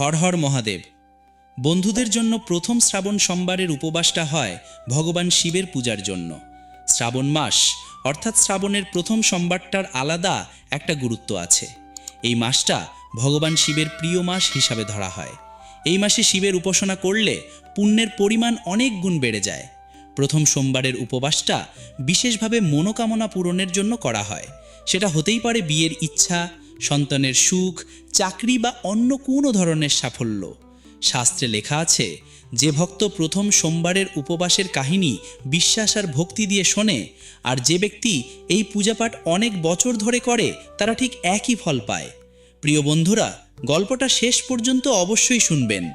হর হর মহাদেব। বন্ধুদের জন্য প্রথম শ্রাবণ সোমবারের উপবাসটা হয় ভগবান শিবের পূজার জন্য। শ্রাবণ মাস, অর্থাৎ শ্রাবণের প্রথম সোমবারটার আলাদা একটা গুরুত্ব আছে। এই মাসটা ভগবান শিবের প্রিয় মাস হিসাবে ধরা হয়। এই মাসে শিবের উপাসনা করলে পুণ্যের পরিমাণ অনেক গুণ বেড়ে যায়। প্রথম সোমবারের উপবাসটা বিশেষভাবে মনোকামনা পূরণের জন্য করা হয়। সেটা হতেই পারে বিয়ের ইচ্ছা সন্তানের সুখ, চাকরি বা অন্য কোনো ধরনের সাফল্য। শাস্ত্রে লেখা আছে, যে ভক্ত প্রথম সোমবারের উপবাসের কাহিনী, বিশ্বাস আর ভক্তি দিয়ে শোনে, আর যে ব্যক্তি এই পূজাপাঠ অনেক বছর ধরে করে, তারা ঠিক একই ফল পায়। প্রিয় বন্ধুরা, গল্পটা শেষ পর্যন্ত অবশ্যই শুনবেন।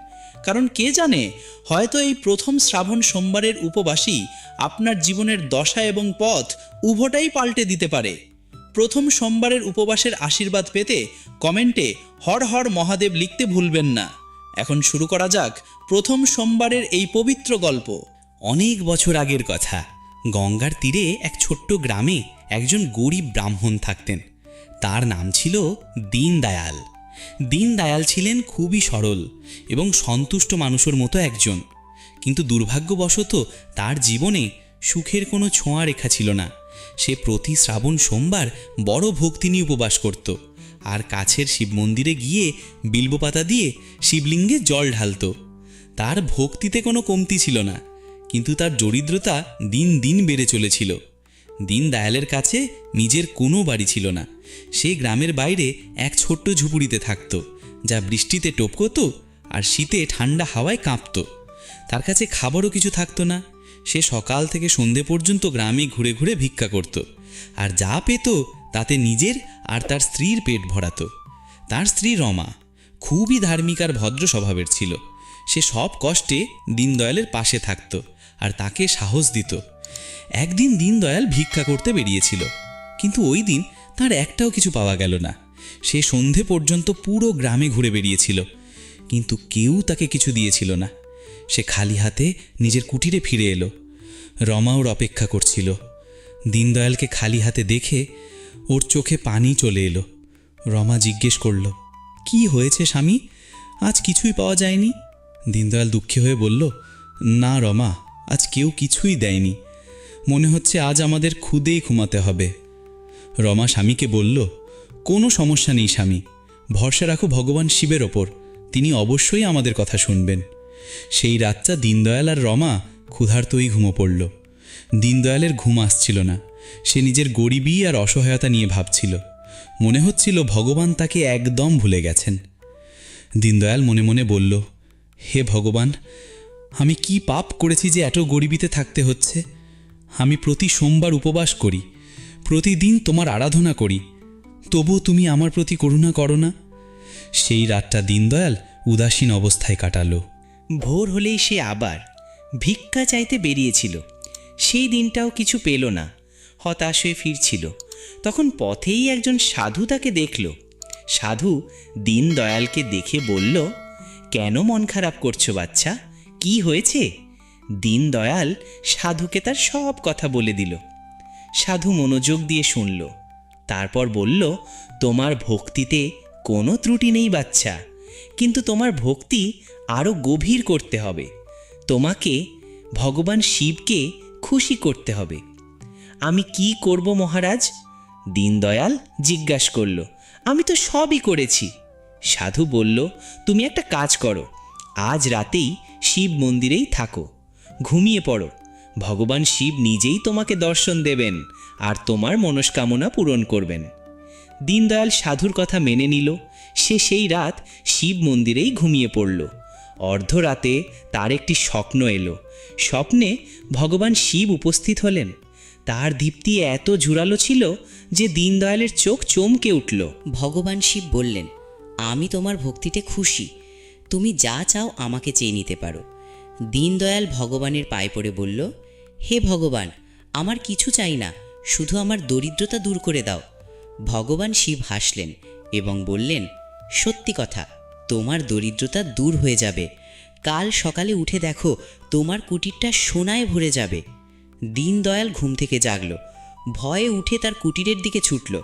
কারণ কে জানে, হয়তো এই প্রথম শ্রাবণ সোমবারের উপবাসী আপনার জীবনের দশা এবং পথ উভটাই পাল্টে দিতে পারে। প্রথম সোমবারের উপবাসের আশীর্বাদ পেতে কমেন্টে হর হর মহাদেব লিখতে ভুলবেন না। এখন শুরু করা যাক প্রথম সোমবারের এই পবিত্র গল্প। অনেক বছর আগের কথা। গঙ্গার তীরে এক ছোট্ট গ্রামে একজন গরিব ব্রাহ্মণ থাকতেন। তার নাম ছিল দীনদয়াল। দীনদয়াল ছিলেন খুবই সরল এবং সন্তুষ্ট মানুষের মতো একজন। কিন্তু দুর্ভাগ্যবশত তার জীবনে সুখের কোনো ছোঁয়া রেখা ছিল না। সে প্রতি শ্রাবণ সোমবার বড় ভক্তি নিয়ে উপবাস করত। আর কাছের শিব মন্দিরে গিয়ে বিল্বপাতা দিয়ে শিবলিঙ্গে জল ঢালত। তার ভক্তিতে কোনো কমতি ছিল না, কিন্তু তার দরিদ্রতা দিন দিন বেড়ে চলেছিল। দিন দয়ালের কাছে নিজের কোনো বাড়ি ছিল না। সে গ্রামের বাইরে এক ছোট্ট ঝুপুড়িতে থাকত, যা বৃষ্টিতে টপকতো আর শীতে ঠান্ডা হাওয়ায় কাঁপত। তার কাছে খাবারও কিছু থাকতো না। সে সকাল থেকে সন্ধে পর্যন্ত গ্রামে ঘুরে ঘুরে ভিক্ষা করত। আর যা পেত তাতে নিজের আর তার স্ত্রীর পেট ভরাতো। তার স্ত্রী রমা খুবই ধার্মিক আর ভদ্র স্বভাবের ছিল। সে সব কষ্টে দীনদয়ালের পাশে থাকত আর তাকে সাহস দিত। একদিন দীনদয়াল ভিক্ষা করতে বেরিয়েছিল। কিন্তু ওই দিন তার একটাও কিছু পাওয়া গেল না। সে সন্ধে পর্যন্ত পুরো গ্রামে ঘুরে বেরিয়েছিল। কিন্তু কেউ তাকে কিছু দিয়েছিল না। সে খালি হাতে নিজের কুটিরে ফিরে এলো। রমা ওর অপেক্ষা করছিল। দীনদয়ালকে খালি হাতে দেখে ওর চোখে পানি চলে এলো। রমা জিজ্ঞেস করল, কি হয়েছে স্বামী? আজ কিছুই পাওয়া যায়নি? দীনদয়াল দুঃখী হয়ে বলল, না রমা, আজ কেউ কিছুই দেয়নি। মনে হচ্ছে আজ আমাদের খুদেই ঘুমাতে হবে। রমা স্বামীকে বলল, কোনো সমস্যা নেই স্বামী। ভরসা রাখো ভগবান শিবের ওপর। তিনি অবশ্যই আমাদের কথা শুনবেন। সেই রাতটা দীনদয়াল আর রমা ক্ষুধার্তই ঘুমো পড়ল। দীনদয়ালের ঘুম আসছিল না। সে নিজের গরিবী আর অসহায়তা নিয়ে ভাবছিল। মনে হচ্ছিল ভগবান তাকে একদম ভুলে গেছেন। দীনদয়াল মনে মনে বলল, হে ভগবান, আমি কি পাপ করেছি যে এত গরিবিতে থাকতে হচ্ছে? আমি প্রতি সোমবার উপবাস করি, প্রতিদিন তোমার আরাধনা করি। তবু তুমি আমার প্রতি করুণা করো না? সেই রাতটা দীনদয়াল উদাসীন অবস্থায় কাটালো। ভোর হলেই সে আবার ভিক্ষা চাইতে বেরিয়েছিল। সেই দিনটাও কিছু পেল না, হতাশ হয়ে ফিরছিল। তখন পথেই একজন সাধু তাকে দেখল। সাধু দিন দয়ালকে দেখে বলল, কেন মন খারাপ করছ বাচ্চা? কি হয়েছে? দিন দয়াল সাধুকে তার সব কথা বলে দিল। সাধু মনোযোগ দিয়ে শুনল। তারপর বলল, তোমার ভক্তিতে কোনো ত্রুটি নেই বাচ্চা। কিন্তু তোমার ভক্তি আরও গভীর করতে হবে। তোমাকে ভগবান শিবকে খুশি করতে হবে। আমি কি করব মহারাজ? দীনদয়াল জিজ্ঞাস করল, আমি তো সবই করেছি। সাধু বলল, তুমি একটা কাজ করো, আজ রাতেই শিব মন্দিরেই থাকো, ঘুমিয়ে পড়ো। ভগবান শিব নিজেই তোমাকে দর্শন দেবেন আর তোমার মনস্কামনা পূরণ করবেন। দীনদয়াল সাধুর কথা মেনে নিল। সে সেই রাত শিব মন্দিরেই ঘুমিয়ে পড়ল। অর্ধরাতে তার একটি স্বপ্ন এলো। স্বপ্নে ভগবান শিব উপস্থিত হলেন। তার দীপ্তি এত জুরালো ছিল যে দীনদয়ালের চোখ চমকে উঠল। ভগবান শিব বললেন, আমি তোমার ভক্তিতে খুশি। তুমি যা চাও আমাকে চেয়ে নিতে পারো। দীনদয়াল ভগবানের পায়ে পড়ে বলল, হে ভগবান, আমার কিছু চাই না, শুধু আমার দরিদ্রতা দূর করে দাও। ভগবান শিব হাসলেন এবং বললেন সত্যি কথা, তোমার দরিদ্রতা দূর হয়ে যাবে। কাল সকালে উঠে দেখো, তোমার কুটিরটা সোনায় ভরে যাবে। দীনদয়াল ঘুম থেকে জাগলো। ভয়ে উঠে তার কুটিরের দিকে ছুটল।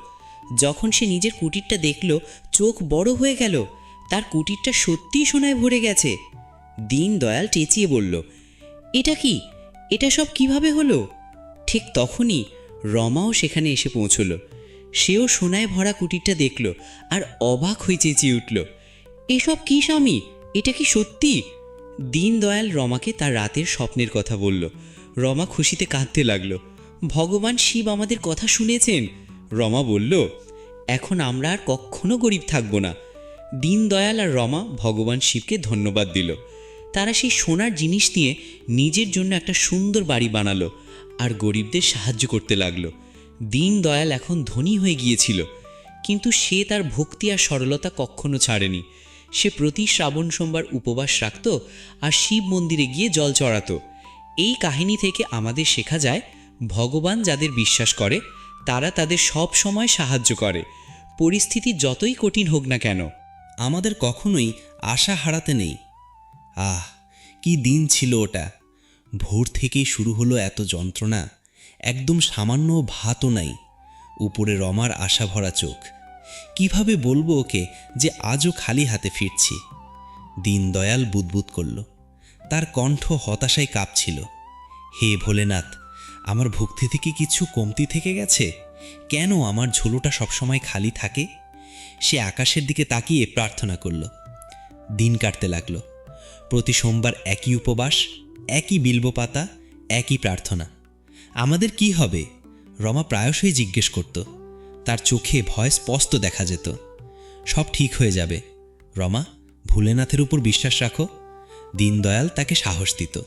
যখন সে নিজের কুটিরটা দেখল, চোখ বড় হয়ে গেল। তার কুটিরটা সত্যিই সোনায় ভরে গেছে। দিন দয়াল চেঁচিয়ে বলল, এটা কি? এটা সব কীভাবে হলো? ঠিক তখনই রমাও সেখানে এসে পৌঁছলো। সেও সোনায় ভরা কুটিরটা দেখল আর অবাক হয়ে চেঁচিয়ে উঠল। এসব কি স্বামী? এটা কি সত্যি? দিন দয়াল রমাকে তার রাতের স্বপ্নের কথা বলল। রমা খুশিতে কাঁদতে লাগল। ভগবান শিব আমাদের কথা শুনেছেন। রমা বলল, এখন আমরা আর কখনো গরিব থাকব না। দিন দয়াল আর রমা ভগবান শিবকে ধন্যবাদ দিল। তারা সেই সোনার জিনিস নিয়ে নিজের জন্য একটা সুন্দর বাড়ি বানালো আর গরিবদের সাহায্য করতে লাগল। দিন দয়াল এখন ধনী হয়ে গিয়েছিল। কিন্তু সে তার ভক্তি আর সরলতা কখনো ছাড়েনি। সে প্রতি শ্রাবণ সোমবার উপবাস রাখত আর শিব মন্দিরে গিয়ে জল চড়াতো। এই কাহিনী থেকে আমাদের শেখা যায়, ভগবান যাদের বিশ্বাস করে, তারা তাদের সব সময় সাহায্য করে। পরিস্থিতি যতই কঠিন হোক না কেন, আমাদের কখনোই আশা হারাতে নেই। আহ, কি দিন ছিল ওটা। ভোর থেকেই শুরু হলো এত যন্ত্রণা। একদম সামান্য ভাতও নাই। উপরে রমার আশা ভরা চোখ। কীভাবে বলব ওকে যে আজও খালি হাতে ফিরছি? দীনদয়াল বুদবুদ করল। তার কণ্ঠ হতাশায় কাঁপছিল। হে ভোলেনাথ, আমার ভক্তি থেকে কিছু কমতি থেকে গেছে? কেন আমার ঝোলোটা সবসময় খালি থাকে? সে আকাশের দিকে তাকিয়ে প্রার্থনা করল। দিন কাটতে লাগল। প্রতি সোমবার একই উপবাস, একই বিল্ব পাতা একই প্রার্থনা। আমাদের কি হবে? রমা প্রায়শই জিজ্ঞেস করত। তার চোখে ভয় স্পষ্ট দেখা যেত। সব ঠিক হয়ে যাবে। রমা, ভোলেনাথের উপর বিশ্বাস রাখো। দীনদয়াল তাকে সাহস দিত।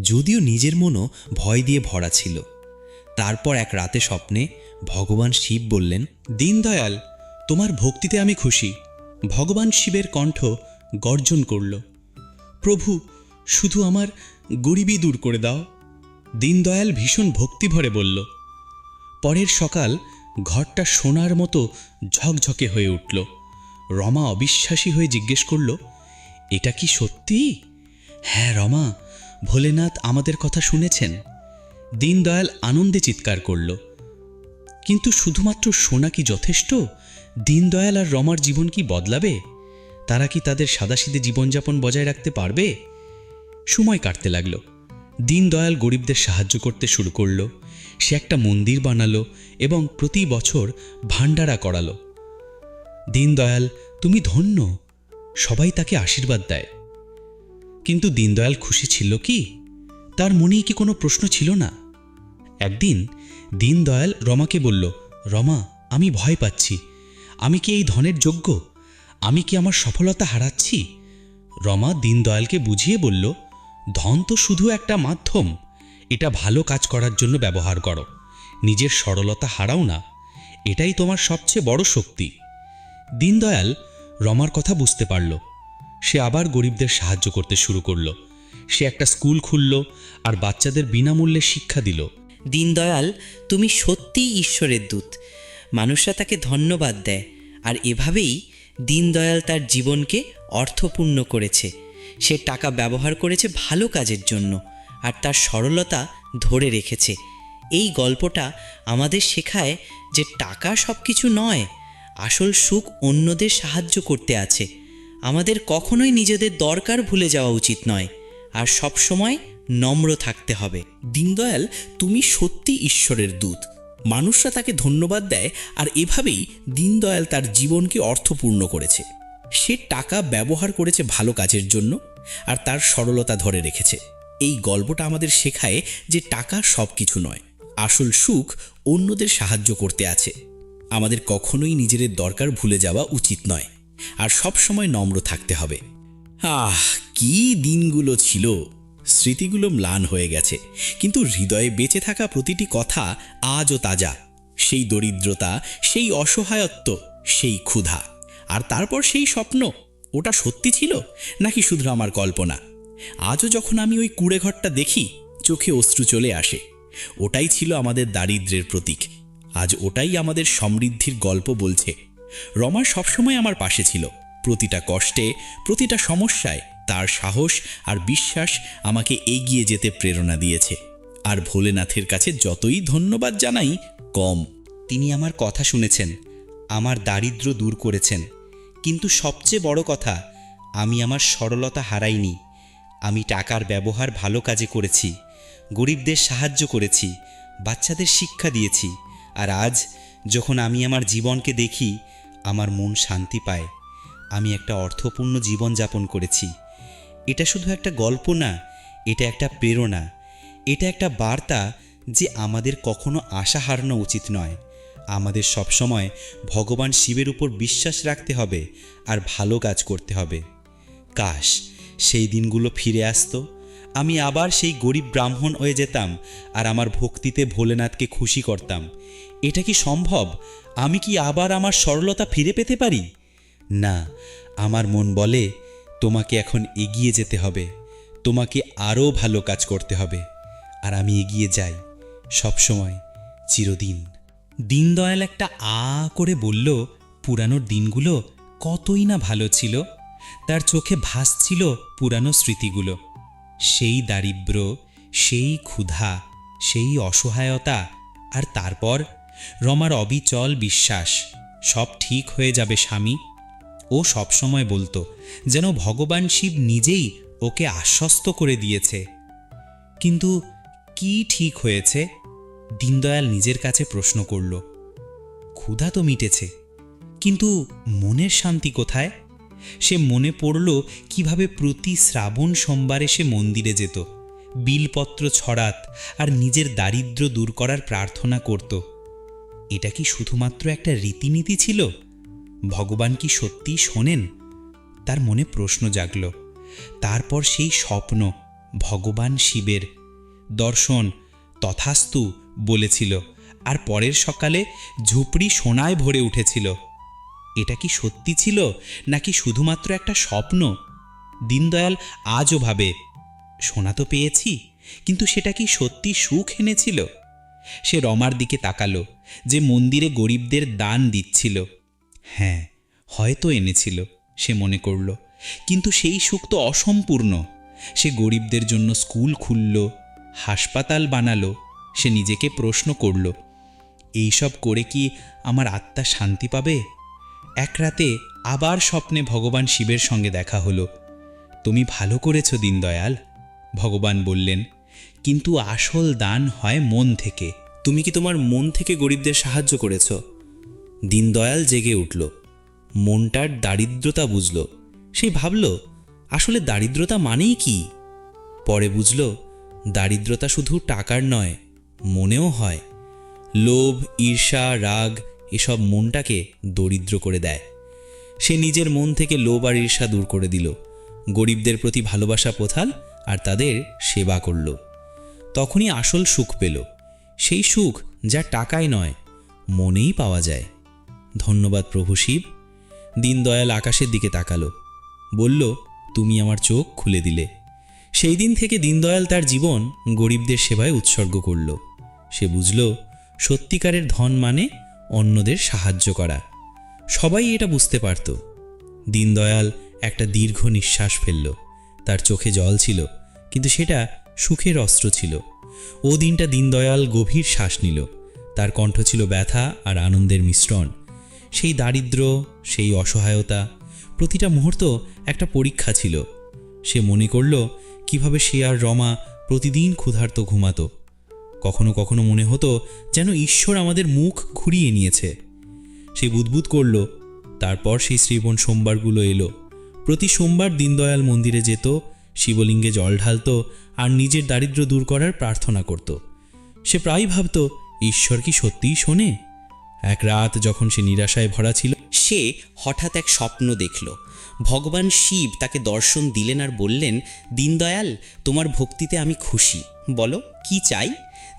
যদিও নিজের মনও ভয় দিয়ে ভরা ছিল। তারপর এক রাতে স্বপ্নে ভগবান শিব বললেন, দীনদয়াল, তোমার ভক্তিতে আমি খুশি। ভগবান শিবের কণ্ঠ গর্জন করল। প্রভু, শুধু আমার গরিবই দূর করে দাও। দীনদয়াল ভীষণ ভক্তিভরে বলল, পরের সকাল ঘরটা সোনার মতো ঝকঝকে হয়ে উঠল। রমা অবিশ্বাসী হয়ে জিজ্ঞেস করল, এটা কি সত্যি? হ্যাঁ রমা, ভোলেনাথ আমাদের কথা শুনেছেন। দীনদয়াল আনন্দে চিৎকার করল, কিন্তু শুধুমাত্র সোনা কি যথেষ্ট? দীনদয়াল আর রমার জীবন কি বদলাবে? তারা কি তাদের সাদাসিদে জীবনযাপন বজায় রাখতে পারবে? সময় কাটতে লাগল। দীনদয়াল গরিবদের সাহায্য করতে শুরু করল। সে একটা মন্দির বানালো এবং প্রতি বছর ভান্ডারা করালো। দীনদয়াল, তুমি ধন্য। সবাই তাকে আশীর্বাদ দেয়। কিন্তু দীনদয়াল খুশি ছিল কি? তার মনেই কি কোনো প্রশ্ন ছিল না? একদিন দীনদয়াল রমাকে বলল, রমা, আমি ভয় পাচ্ছি। আমি কি এই ধনের যোগ্য? আমি কি আমার সফলতা হারাচ্ছি? রমা দীনদয়ালকে বুঝিয়ে বলল ধন তো শুধু একটা মাধ্যম। এটা ভালো কাজ করার জন্য ব্যবহার করো। নিজের সরলতা হারাও না। এটাই তোমার সবচেয়ে বড় শক্তি। দীনদয়াল রমার কথা বুঝতে পারল। সে আবার গরিবদের সাহায্য করতে শুরু করল। সে একটা স্কুল খুলল আর বাচ্চাদের বিনামূল্যে শিক্ষা দিল। দীনদয়াল, তুমি সত্যিই ঈশ্বরের দূত। মানুষরা তাকে ধন্যবাদ দেয়। আর এভাবেই দীনদয়াল তার জীবনকে অর্থপূর্ণ করেছে। সে টাকা ব্যবহার করেছে ভালো কাজের জন্য আর তার সরলতা ধরে রেখেছে। এই গল্পটা আমাদের শেখায় যে টাকা সব কিছু নয়, আসল সুখ অন্যদের সাহায্য করতে আছে। আমাদের কখনোই নিজেদের দরকার ভুলে যাওয়া উচিত নয় আর সবসময় নম্র থাকতে হবে। দীনদয়াল, তুমি সত্যি ঈশ্বরের দূত। মানুষরা তাকে ধন্যবাদ দেয় আর এভাবেই দীনদয়াল তার জীবনকে অর্থপূর্ণ করেছে। সে টাকা ব্যবহার করেছে ভালো কাজের জন্য আর তার সরলতা ধরে রেখেছে। এই গল্পটা আমাদের শেখায় যে টাকা সব কিছু নয়, আসল সুখ অন্যদের সাহায্য করতে আছে। আমাদের কখনোই নিজেদের দরকার ভুলে যাওয়া উচিত নয়, আর সব সময় নম্র থাকতে হবে। আহ, কি দিনগুলো ছিল! স্মৃতিগুলো ম্লান হয়ে গেছে, কিন্তু হৃদয়ে বেঁচে থাকা প্রতিটি কথা আজও তাজা। সেই দরিদ্রতা, সেই অসহায়ত্ব, সেই ক্ষুধা। আর তারপর সেই স্বপ্ন, ওটা সত্যি ছিল নাকি শুধু আমার কল্পনা? আজও যখন আমি ওই কুড়ে ঘরটা দেখি, চোখে অশ্রু চলে আসে। ওটাই ছিল আমাদের দারিদ্র্যের প্রতীক। আজ ওটাই আমাদের সমৃদ্ধির গল্প বলছে। রমা সবসময় আমার পাশে ছিল। প্রতিটা কষ্টে, প্রতিটা সমস্যায় তার সাহস আর বিশ্বাস আমাকে এগিয়ে যেতে প্রেরণা দিয়েছে। আর ভোলেনাথের কাছে যতই ধন্যবাদ জানাই, কম। তিনি আমার কথা শুনেছেন, আমার দারিদ্র্য দূর করেছেন। কিন্তু সবচেয়ে বড় কথা, আমি আমার সরলতা হারাইনি। আমি টাকার ব্যবহার ভালো কাজে করেছি, গরিবদের সাহায্য করেছি, বাচ্চাদের শিক্ষা দিয়েছি, আর আজ যখন আমি আমার জীবনকে দেখি, আমার মন শান্তি পায়। আমি একটা অর্থপূর্ণ জীবন যাপন করেছি। এটা শুধু একটা গল্প না, এটা একটা প্রেরণা। এটা একটা বার্তা যে আমাদের কখনো আশা হারানো উচিত নয়। আমাদের সবসময় ভগবান শিবের উপর বিশ্বাস রাখতে হবে আর ভালো কাজ করতে হবে। কাশ, সেই দিনগুলো ফিরে আসতো। আমি আবার সেই গরিব ব্রাহ্মণ হয়ে যেতাম আর আমার ভক্তিতে ভোলেনাথকে খুশি করতাম। এটা কি সম্ভব? আমি কি আবার আমার সরলতা ফিরে পেতে পারি? না, আমার মন বলে, তোমাকে এখন এগিয়ে যেতে হবে। তোমাকে আরও ভালো কাজ করতে হবে। আর আমি এগিয়ে যাই, সবসময়, চিরদিন। দীনদয়াল একটা আ করে বলল, পুরানোর দিনগুলো কতই না ভালো ছিল। তার চোখে ভাসছিল পুরানো স্মৃতিগুলো। সেই দারিদ্র, সেই ক্ষুধা, সেই অসহায়তা, আর তারপর রমার অবিচল বিশ্বাস। সব ঠিক হয়ে যাবে স্বামী। ও সবসময় বলতো, যেন ভগবান শিব নিজেই ওকে আশ্বস্ত করে দিয়েছে। কিন্তু কি ঠিক হয়েছে? দীনদয়াল নিজের কাছে প্রশ্ন করল, ক্ষুধা তো মিটেছে, কিন্তু মনের শান্তি কোথায়? সে মনে পড়ল কীভাবে প্রতি শ্রাবণ সোমবারে সে মন্দিরে যেত, বিলপত্র ছড়াত আর নিজের দারিদ্র্য দূর করার প্রার্থনা করত। এটা কি শুধুমাত্র একটা রীতিনীতি ছিল? ভগবান কি সত্যিই শোনেন? তার মনে প্রশ্ন জাগল। তারপর সেই স্বপ্ন, ভগবান শিবের। দর্শন, তথাস্তু বলেছিল, আর পরের সকালে ঝুপড়ি সোনায় ভরে উঠেছিল। এটা কি সত্যি ছিল, নাকি শুধুমাত্র একটা স্বপ্ন? দীনদয়াল আজও ভাবে, সোনা তো পেয়েছি, কিন্তু সেটা কি সত্যি সুখ এনেছিল? সে রমার দিকে তাকালো, যে মন্দিরে গরিবদের দান দিচ্ছিল। হ্যাঁ হয়তো এনেছিল, সে মনে করল, কিন্তু সেই সুখ তো অসম্পূর্ণ। সে গরিবদের জন্য স্কুল খুলল, হাসপাতাল বানালো সে নিজেকে প্রশ্ন করল, এইসব করে কি আমার আত্মা শান্তি পাবে? এক রাতে আবার স্বপ্নে ভগবান শিবের সঙ্গে দেখা হলো। তুমি ভালো করেছ দীনদয়াল। ভগবান বললেন, কিন্তু আসল দান হয় মন থেকে। তুমি কি তোমার মন থেকে গরিবদের সাহায্য করেছ? দীনদয়াল জেগে উঠল। মনটার দারিদ্রতা বুঝল। সেই ভাবল, আসলে দারিদ্রতা মানেই কি? পরে বুঝল, দারিদ্রতা শুধু টাকার নয় মনেও হয়। লোভ, ঈর্ষা, রাগ এসব মনটাকে দরিদ্র করে দেয়। সে নিজের মন থেকে লোভ আর ঈর্ষা দূর করে দিল। গরিবদের প্রতি ভালোবাসা পোথাল আর তাদের সেবা করল। তখনই আসল সুখ পেল। সেই সুখ যা টাকায় নয়, মনেই পাওয়া যায়। ধন্যবাদ প্রভু শিব। দীনদয়াল আকাশের দিকে তাকালো। বলল, তুমি আমার চোখ খুলে দিলে। সেই দিন থেকে দীনদয়াল তার জীবন গরিবদের সেবায় উৎসর্গ করল। সে বুঝল, সত্যিকারের ধন মানে অন্যদের সাহায্য করা। সবাই এটা বুঝতে পারত। দীনদয়াল একটা দীর্ঘ নিঃশ্বাস ফেলল। তার চোখে জল ছিল, কিন্তু সেটা সুখের অস্ত্র ছিল। ও দিনটা দীনদয়াল গভীর শ্বাস নিল। তার কণ্ঠ ছিল ব্যথা আর আনন্দের মিশ্রণ। সেই দারিদ্র, সেই অসহায়তা, প্রতিটা মুহূর্ত একটা পরীক্ষা ছিল। সে মনে করল, কীভাবে সে আর রমা প্রতিদিন ক্ষুধার্ত ঘুমাতো। কখনো কখনো মনে হতো যেন ঈশ্বর আমাদের মুখ ঘুরিয়ে নিয়েছে। সে বুদবুদ করল, তারপর সেই শ্রীবন সোমবারগুলো এলো। প্রতি সোমবার দীনদয়াল মন্দিরে যেত, শিবলিঙ্গে জল ঢালত আর নিজের দারিদ্র্য দূর করার প্রার্থনা করত। সে প্রায়ই ভাবত, ঈশ্বর কি সত্যিই শোনে? এক রাত যখন সে নিরাশায় ভরা ছিল, সে হঠাৎ এক স্বপ্ন দেখল। ভগবান শিব তাকে দর্শন দিলেন আর বললেন, দীনদয়াল, তোমার ভক্তিতে আমি খুশি। বলো, কি চাই?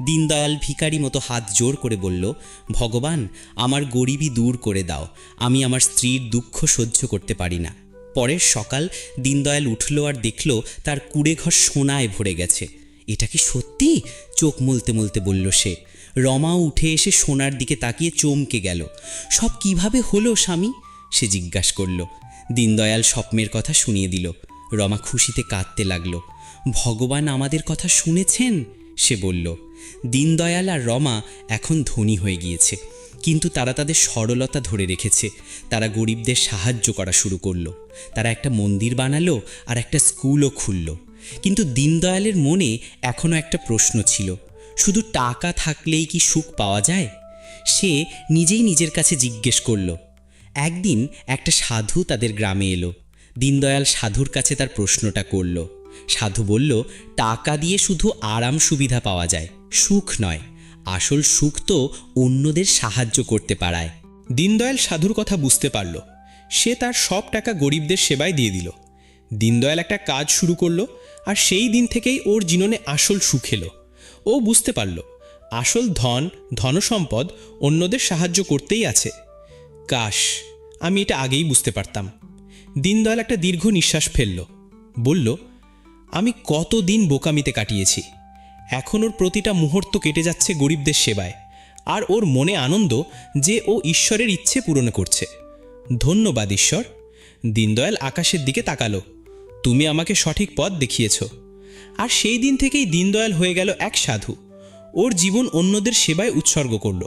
দীনদয়াল ভিখারি মতো হাত জোর করে বলল, ভগবান, আমার গরিবি দূর করে দাও। আমি আমার স্ত্রীর দুঃখ সহ্য করতে পারি না। পরের সকাল দীনদয়াল উঠল আর দেখল তার কুড়ে ঘর সোনায় ভরে গেছে। এটা কি সত্যি? চোখ মুলতে মুলতে বলল সে। রমাও উঠে এসে সোনার দিকে তাকিয়ে চমকে গেল। সব কীভাবে হলো, স্বামী? সে জিজ্ঞাসা করল। দীনদয়াল স্বপ্নের কথা শুনিয়ে দিল। রমা খুশিতে কাঁদতে লাগল। ভগবান আমাদের কথা শুনেছেন? সে বলল। দীনদয়াল আর রমা এখন ধনী হয়ে গিয়েছে। কিন্তু তারা তাদের সরলতা ধরে রেখেছে। তারা গরিবদের সাহায্য করা শুরু করল। তারা একটা মন্দির বানালো আর একটা স্কুলও খুলল। কিন্তু দীনদয়ালের মনে এখনও একটা প্রশ্ন ছিল। শুধু টাকা থাকলেই কি সুখ পাওয়া যায়? সে নিজেই নিজের কাছে জিজ্ঞেস করল। একদিন একটা সাধু তাদের গ্রামে এলো। দীনদয়াল সাধুর কাছে তার প্রশ্নটা করল। সাধু বলল, টাকা দিয়ে শুধু আরাম সুবিধা পাওয়া যায়, সুখ নয়। আসল সুখ তো অন্যদের সাহায্য করতে পারায়। দীনদয়াল সাধুর কথা বুঝতে পারল। সে তার সব টাকা গরিবদের সেবায় দিয়ে দিল। দীনদয়াল একটা কাজ শুরু করল আর সেই দিন থেকেই ওর জীবনে আসল সুখ এলো। ও বুঝতে পারল, আসল ধন, ধনসম্পদ অন্যদের সাহায্য করতেই আছে। কাশ, আমি এটা আগেই বুঝতে পারতাম। দীনদয়াল একটা দীর্ঘ নিঃশ্বাস ফেলল। বলল আমি কত দিন বোকামিতে কাটিয়েছি। এখন ওর প্রতিটা মুহূর্ত কেটে যাচ্ছে গরিবদের সেবায়, আর ওর মনে আনন্দ যে ও ঈশ্বরের ইচ্ছে পূরণ করছে। ধন্যবাদ, ঈশ্বর। দীনদয়াল আকাশের দিকে তাকালো। তুমি আমাকে সঠিক পথ দেখিয়েছ। আর সেই দিন থেকেই দীনদয়াল হয়ে গেল এক সাধু। ওর জীবন অন্যদের সেবায় উৎসর্গ করল,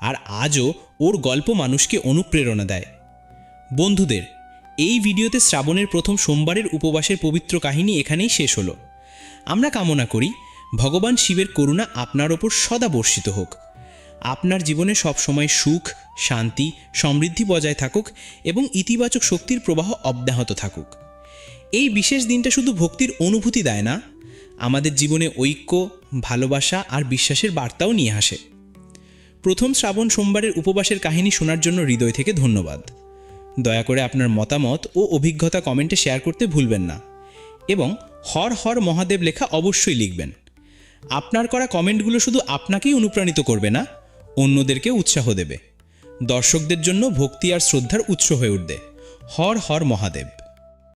আর আজও ওর গল্প মানুষকে অনুপ্রেরণা দেয়। বন্ধুদের এই ভিডিওতে শ্রাবণের প্রথম সোমবারের উপবাসের পবিত্র কাহিনী এখানেই শেষ হলো। আমরা কামনা করি, ভগবান শিবের করুণা আপনার ওপর সদা বর্ষিত হোক। আপনার জীবনে সবসময় সুখ, শান্তি, সমৃদ্ধি বজায় থাকুক এবং ইতিবাচক শক্তির প্রবাহ অব্যাহত থাকুক। এই বিশেষ দিনটা শুধু ভক্তির অনুভূতি দেয় না, আমাদের জীবনে ঐক্য, ভালোবাসা আর বিশ্বাসের বার্তাও নিয়ে আসে। প্রথম শ্রাবণ সোমবারের উপবাসের কাহিনী শোনার জন্য হৃদয় থেকে ধন্যবাদ। দয়া করে আপনার মতামত ও অভিজ্ঞতা কমেন্টে শেয়ার করতে ভুলবেন না এবং হর হর মহাদেব লেখা অবশ্যই লিখবেন। আপনার করা কমেন্টগুলো শুধু আপনাকেই অনুপ্রাণিত করবে না অন্যদেরকে উৎসাহ দেবে। দর্শকদের জন্য ভক্তি আর শ্রদ্ধার উৎস হয়ে উঠবে। হর হর মহাদেব।